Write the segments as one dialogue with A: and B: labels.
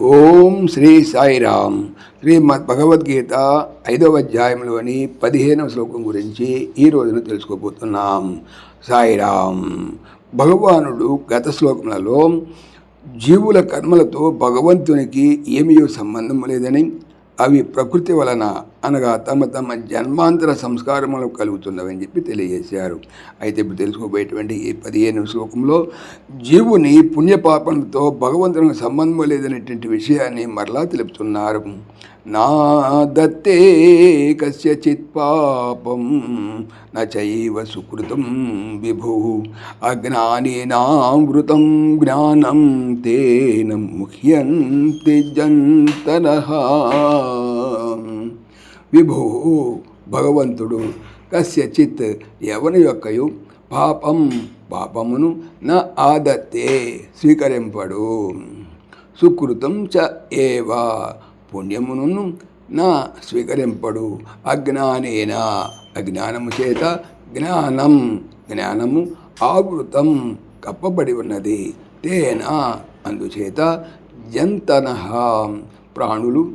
A: ఓం శ్రీ సాయిరామ్. శ్రీమద్ భగవద్గీత ఐదవ అధ్యాయంలోని పదిహేనవ శ్లోకం గురించి ఈ రోజున తెలుసుకోబోతున్నాం. సాయిరామ్. భగవానుడు గత శ్లోకములలో జీవుల కర్మలతో భగవంతునికి ఏమీ సంబంధం లేదని అవి ప్రకృతి వలన అనగా తమ తమ జన్మాంతర సంస్కారములు కలుగుతున్నవని చెప్పి తెలియజేశారు. అయితే ఇప్పుడు తెలుసుకోబోయేటువంటి ఈ పదిహేను శ్లోకంలో జీవుని పుణ్యపాపంతో భగవంతునికి సంబంధం లేదనేటువంటి విషయాన్ని మరలా తెలుపుతున్నారు. నా దత్తే కస్యచిత్ పాపం నైవ సుకృతం విభు. అజ్ఞానేనామృతం జ్ఞానం తేన ముహ్యంతి జంతన. విభు భగవంతుడు కస్యచిత్ ఎవరి యొక్కయు పాపం పాపమును నా ఆదత్తే స్వీకరింపడు. సుకృతం చ ఏవా పుణ్యమును నా స్వీకరింపడు. అజ్ఞానేన అజ్ఞానము చేత జ్ఞానం జ్ఞానము ఆవృతం కప్పబడి ఉన్నది. తేన అందుచేత జంతన ప్రాణులు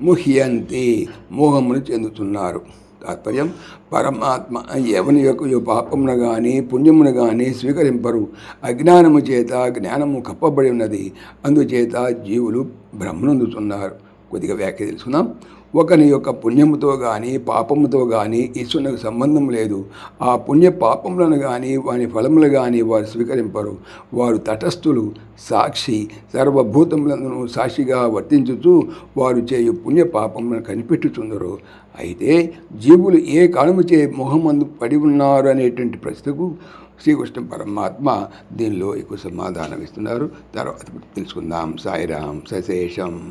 A: ముహ్యంతి మోహమును చెందుతున్నారు. తాత్పర్యం. పరమాత్మ ఎవని యొక్క పాపమును కానీ పుణ్యమును కానీ స్వీకరింపరు. అజ్ఞానము చేత జ్ఞానము కప్పబడి ఉన్నది. అందుచేత జీవులు భ్రమనందుతున్నారు కొద్దిగా వ్యాఖ్య తెలుసుకుందాం. ఒకని యొక్క పుణ్యముతో కానీ పాపముతో కానీ ఈశ్వరునికి సంబంధం లేదు. ఆ పుణ్య పాపములను కానీ వాని ఫలములు కానీ వారు స్వీకరింపరు. వారు తటస్థులు సాక్షి సర్వభూతములను సాక్షిగా వర్తించుతూ వారు చేయు పుణ్య పాపములను కనిపెట్టుచుందరు. అయితే జీవులు ఏ కాలముచే మొహమందు పడి ఉన్నారు అనేటువంటి ప్రశ్నకు శ్రీకృష్ణ పరమాత్మ దీనిలో ఎక్కువ సమాధానం ఇస్తున్నారు తర్వాత తెలుసుకుందాం. సాయిరాం సశేషం.